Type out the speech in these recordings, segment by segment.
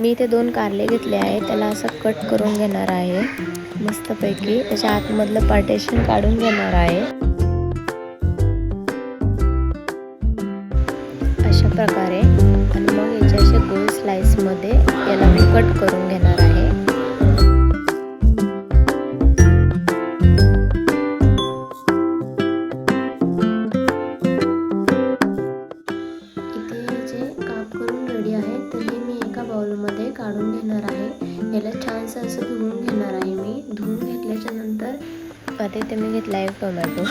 मी इथे दोन कारले घेतले आहे त्याला असं कट करून घेणार आहे. मस्तपैकी त्याच्या आतमधलं पार्टेशन काढून घेणार आहे. अशा प्रकारे आणि मग याच्या असे गोल स्लाइसमध्ये याला मी कट करून घेणार आहे. याला छानसं असं धुवून घेणार आहे मी. धुवून घेतल्याच्या नंतर आता इथे मी घेतला आहे टोमॅटो.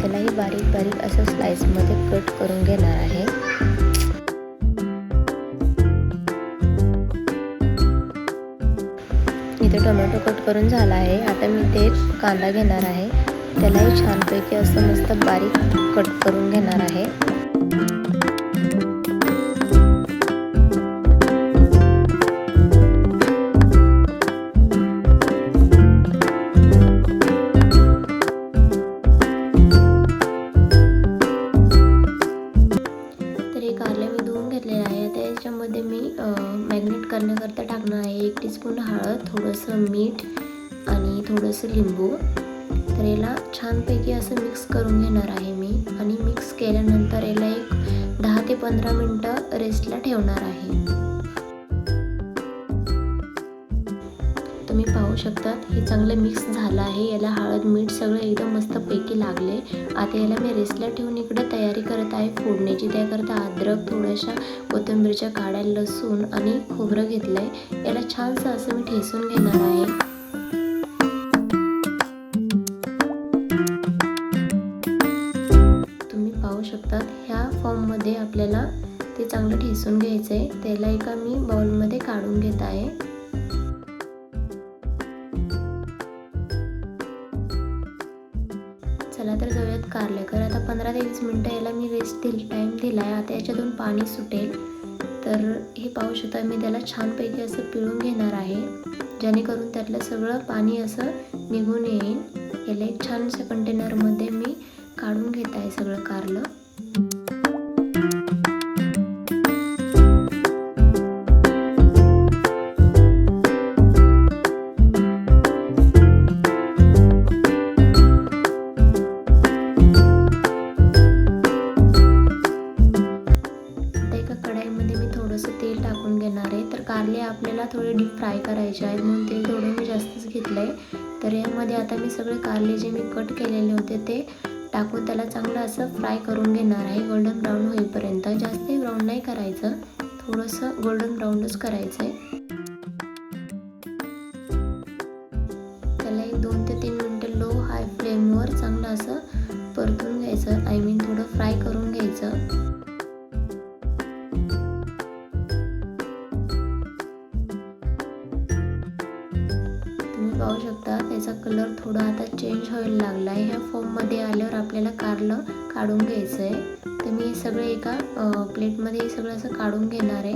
त्यालाही बारीक बारीक असं स्लाइसमध्ये कट करून घेणार आहे. इथे टोमॅटो कट करून झाला आहे. आता मी ते कांदा घेणार आहे. त्यालाही छानपैकी असं मस्त बारीक कट करून घेणार आहे. मी मॅग्नेट करण्याकरता टाकणार आहे एक टीस्पून हळद थोडंसं मीठ आणि थोडंसं लिंबू. तर याला छानपैकी असं मिक्स करून घेणार आहे मी आणि मिक्स केल्यानंतर याला एक दहा ते पंधरा मिनटं रेस्टला ठेवणार आहे. तुम्ही पाहू शकतात. हे चांगलं मिक्स झालं आहे. याला हळद मीठ सगळं एकदम मस्तपैकी लागले. आता याला मी रेस्टला ठेवून इकडे तयारी करत आहे. फोडण्याची त्याकरता अद्रक थोड्याशा कोथिंबीरच्या काड्या लसूण आणि खोबरं घेतलं आहे याला छानसं असं मी ठेसून घेणार आहे. तुम्ही पाहू शकतात ह्या फॉर्ममध्ये आपल्याला ते चांगलं ठेसून घ्यायचं आहे त्याला एका मी बाउलमध्ये काढून घेत आहे. चला तर जाऊयात कारलेकर. आता पंधरा ते वीस मिनटं याला मी रेस्ट दिल टाईम दिला आहे आता याच्यातून पाणी सुटेल. तर हे पाहू शकता मी त्याला छानपैकी असं पिळून घेणार आहे जेणेकरून त्यातलं सगळं पाणी असं निघून येईल. याला एक छानशा कंटेनरमध्ये मी काढून घेत आहे सगळं कारलं. थोडे डीप फ्राय करायचे आहेत म्हणून तेल थोडं मी जास्तच घेतलं आहे तर यामध्ये आता मी सगळे कारले जे मी कट केलेले होते ते टाकून त्याला चांगलं असं फ्राय करून घेणार आहे. गोल्डन ब्राऊन होईपर्यंत. जास्तही ब्राऊन नाही करायचं. थोडंसं गोल्डन ब्राऊनच करायचं आहे त्याला एक दोन ते तीन मिनटं लो हाय फ्लेमवर चांगलं असं परतून घ्यायचं. आय मीन थोडं फ्राय करून त्याचा कलर थोडा आता चेंज व्हायला लागला आहे ह्या फॉर्ममध्ये आल्यावर आपल्याला कारलं काढून घ्यायचं आहे तर मी हे सगळं एका प्लेटमध्ये हे सगळं असं काढून घेणार आहे.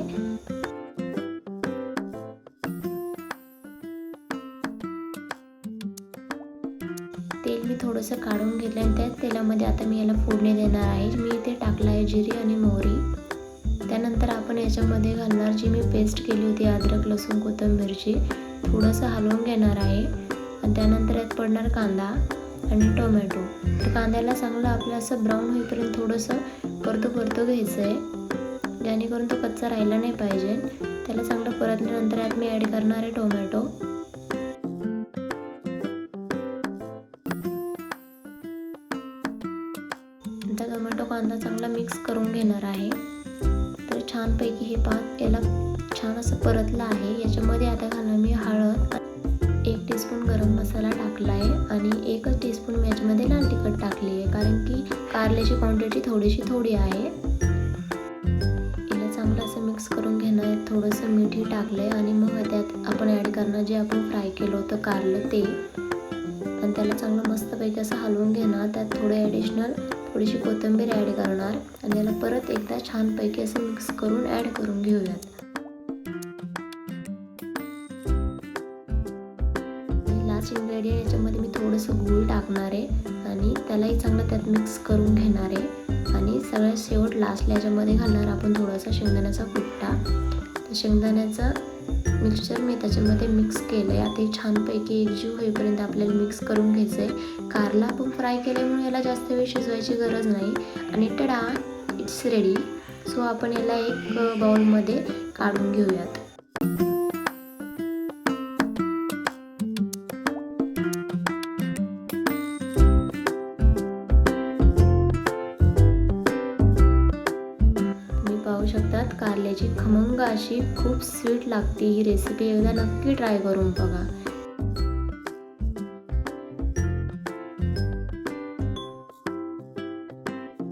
तेल मी थोडंसं काढून घेतलं आणि त्या तेलामध्ये आता मी याला फोडणी देणार आहे. मी इथे टाकलं आहे जिरी आणि मोहरी. त्यानंतर आपण याच्यामध्ये घालणार जी मी पेस्ट केली होती अद्रक लसूण कोथिंबीरची थोडंसं हलवून घेणार आहे. आणि त्यानंतर यात पडणार कांदा आणि टोमॅटो. तर कांद्याला चांगलं आपलं असं ब्राऊन होईपर्यंत थोडंसं परतो परतो घ्यायचं आहे जेणेकरून तो कच्चा राहिला नाही पाहिजे. त्याला चांगलं परतल्यानंतर यात मी ॲड करणार आहे टोमॅटो. आता टोमॅटो कांदा चांगला मिक्स करून घेणार आहे. तर छानपैकी हे पान याला छान असं परतलं आहे. याच्यामध्ये आता घालणार मी हळद. गरम मसाला टाकला आहे आणि एकच टीस्पून मी याच्यामध्ये लाल तिखट टाकली आहे कारण की कारल्याची क्वांटिटी थोडीशी थोडी आहे. हिला चांगलं असं मिक्स करून घेणार आहे थोडंसं मीठही टाकलं आहे आणि मग त्यात आपण ॲड करणार जे आपण फ्राय केलं होतं कारलं ते. आणि त्याला चांगलं मस्तपैकी असं हलवून घेणार त्यात थोडे ॲडिशनल थोडीशी कोथिंबीर ॲड करणार आणि याला परत एकदा छानपैकी असं मिक्स करून ॲड करून घेऊयात. लास्ट इन्ग्रेडियंट याच्यामध्ये मी थोडंसं गूळ टाकणार आहे आणि त्यालाही चांगलं त्यात मिक्स करून घेणार आहे. आणि सगळ्यात शेवट लास्टला याच्यामध्ये घालणार आपण थोडासा शेंगदाण्याचा कुट्टा. तर शेंगदाण्याचा मिक्सचर मी त्याच्यामध्ये मिक्स केलं आहे आता छानपैकी एकजीव होईपर्यंत आपल्याला मिक्स करून घ्यायचं आहे कारला आपण फ्राय केल्यामुळे याला जास्त वेळ शिजवायची गरज नाही. आणि टडा इट्स रेडी सो आपण याला एक बाउलमध्ये काढून घेऊयात. शकतात खमंग अशी खूप स्वीट लागते. ही रेसिपी एकदा नक्की ट्राय करून बघा.